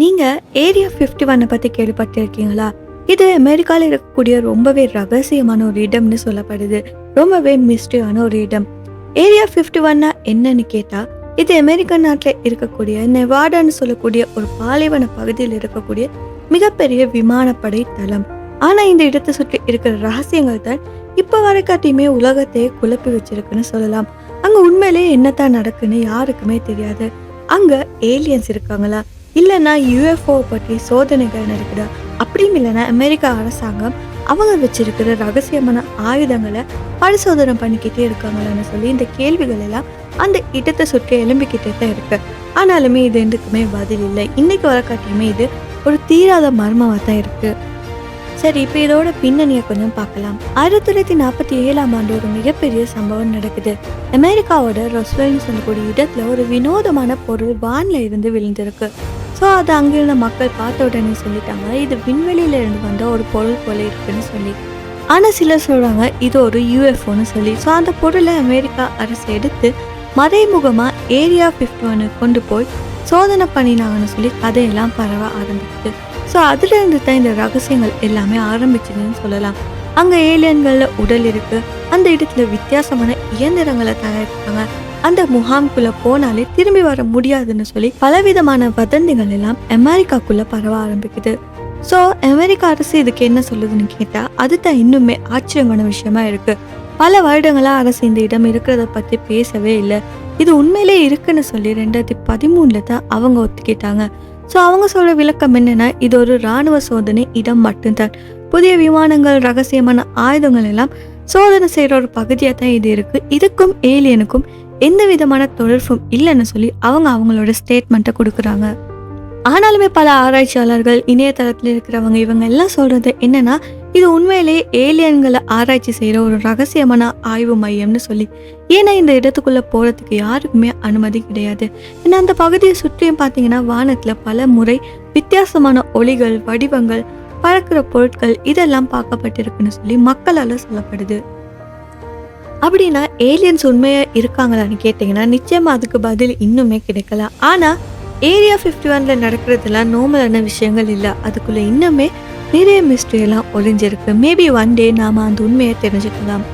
நீங்கள் area fifty ஒன்னை பற்றி கேள்விப்பட்டிருக்கீங்களா? இது அமெரிக்காவில் இருக்கக்கூடிய ரொம்பவே ரகசியமான ஒரு இடம்னு சொல்லப்படுது. ரொம்பவே மிஸ்டியான ஒரு இடம். ஏரியா ஃபிஃப்டி ஒன்னா என்னன்னு கேட்டால் இது அமெரிக்க நாட்டில் இருக்கக்கூடிய நெவாடான்னு சொல்லக்கூடிய ஒரு பாலைவன பகுதியில் இருக்கக்கூடிய மிகப்பெரிய விமானப்படை தளம். ஆனால் இந்த இடத்தை சுற்றி இருக்கிற ரகசியங்கள் தான் இப்போ வரைக்காட்டியுமே உலகத்தையே குழப்பி வச்சிருக்குன்னு சொல்லலாம். அங்கே உண்மையிலேயே என்னத்தான் நடக்குன்னு யாருக்குமே தெரியாது. அங்கே ஏலியன்ஸ் இருக்காங்களா? இல்லைன்னா யூஎஃப்ஓ பற்றி சோதனைகள் நடக்குதா? அப்படியும் இல்லைன்னா அமெரிக்கா அரசாங்கம் அவங்க வச்சிருக்கிற ரகசியமான ஆயுதங்களை பரிசோதனை பண்ணிக்கிட்டே இருக்காங்களான்னு சொல்லி இந்த கேள்விகள் எல்லாம் அந்த இடத்தை சுற்றி எலும்பிக்கிட்டே தான் இருக்கு. ஆனாலுமே இது எதுக்குமே பதில் இல்லை. இன்னைக்கு வர காட்டியுமே இது ஒரு தீராத மர்மமாக தான் இருக்கு. சரி இப்போ இதோட பின்னணியை கொஞ்சம் பார்க்கலாம். ஆயிரத்தி தொள்ளாயிரத்தி நாற்பத்தி ஏழாம் ஆண்டு ஒரு மிகப்பெரிய சம்பவம் நடக்குது. அமெரிக்காவோட ரொஸ்வெல்னு சொல்லக்கூடிய இடத்துல ஒரு வினோதமான பொருள் வானில் இருந்து விழுந்திருக்கு. ஸோ அதை அங்கிருந்த மக்கள் பார்த்த உடனே சொல்லிட்டாங்க இது விண்வெளியில இருந்து வந்த ஒரு பொருள் போல இருக்குன்னு சொல்லி. ஆனால் சிலர் சொல்கிறாங்க இது ஒரு யூஎஃப்ஓன்னு சொல்லி. ஸோ அந்த பொருளை அமெரிக்கா அரசு எடுத்து மறைமுகமாக ஏரியா ஃபிஃப்டி ஒன்னு கொண்டு போய் சோதனை பண்ணினாங்கன்னு சொல்லி கதையெல்லாம் பரவ ஆரம்பிக்குது. ஸோ அதுலேருந்து தான் இந்த ரகசியங்கள் எல்லாமே ஆரம்பிச்சதுன்னு சொல்லலாம். அங்கே ஏலியன்களில் உடல் இருக்குது அந்த இடத்துல வித்தியாசமான இயந்திரங்களை தயாரிப்பாங்க. அந்த முகாம்குள்ள போனாலே திரும்பி வர முடியாதுன்னு சொல்லி பலவிதமான வதந்திகள் எல்லாம் அமெரிக்காக்குள்ள பரவ ஆரம்பிக்குது. ஸோ அமெரிக்க அரசு இதுக்கு என்ன சொல்லுதுன்னு கேட்டால் அதுதான் இன்னுமே ஆச்சரியமான விஷயமா இருக்கு. பல வருடங்களா அரசு இந்த இடம் இருக்கிறத பற்றி பேசவே இல்லை. இது உண்மையிலே இருக்குன்னு சொல்லி ரெண்டாயிரத்தி பதிமூணுல தான் அவங்க ஒத்துக்கிட்டாங்க. ஸோ அவங்க சொல்ற விளக்கம் என்னன்னா இது ஒரு இராணுவ சோதனை இடம் மட்டும்தான். புதிய விமானங்கள் ரகசியமான ஆயுதங்கள் எல்லாம் சோதனை செய்கிற ஒரு பகுதியாக தான் இது இருக்கு. இதுக்கும் ஏலியனுக்கும் எந்த விதமான தொடர்பும் இல்லைன்னு சொல்லி அவங்க அவங்களோட ஸ்டேட்மெண்ட்டை கொடுக்குறாங்க. ஆனாலுமே பல ஆராய்ச்சியாளர்கள் இணையதளத்தில் இருக்கிறவங்க இவங்க எல்லாம் சொல்கிறது என்னென்னா இது உண்மையிலேயே ஏலியன்களை ஆராய்ச்சி செய்கிற ஒரு ரகசியமான ஆய்வு மையம்னு சொல்லி. ஏன்னா இந்த இடத்துக்குள்ளே போகிறதுக்கு யாருக்குமே அனுமதி கிடையாது. ஏன்னா அந்த பகுதியை சுற்றியும் பார்த்தீங்கன்னா வானத்தில் பல முறை வித்தியாசமான ஒளிகள் வடிவங்கள் பறக்கிற பொருட்கள் இதெல்லாம் பார்க்கப்பட்டிருக்குன்னு சொல்லி மக்களால் சொல்லப்படுது. அப்படின்னா ஏலியன்ஸ் உண்மையா இருக்காங்களான்னு கேட்டிங்கன்னா நிச்சயமா அதுக்கு பதில் இன்னுமே கிடைக்கல. ஆனா ஏரியா ஃபிஃப்டி ஒன்ல நடக்கிறதுலாம் நார்மலான விஷயங்கள் இல்லை. அதுக்குள்ள இன்னுமே நிறைய மிஸ்ட்ரி எல்லாம் ஒளிஞ்சிருக்கு. மேபி ஒன் டே நாம அந்த உண்மையை தெரிஞ்சுக்கலாம்.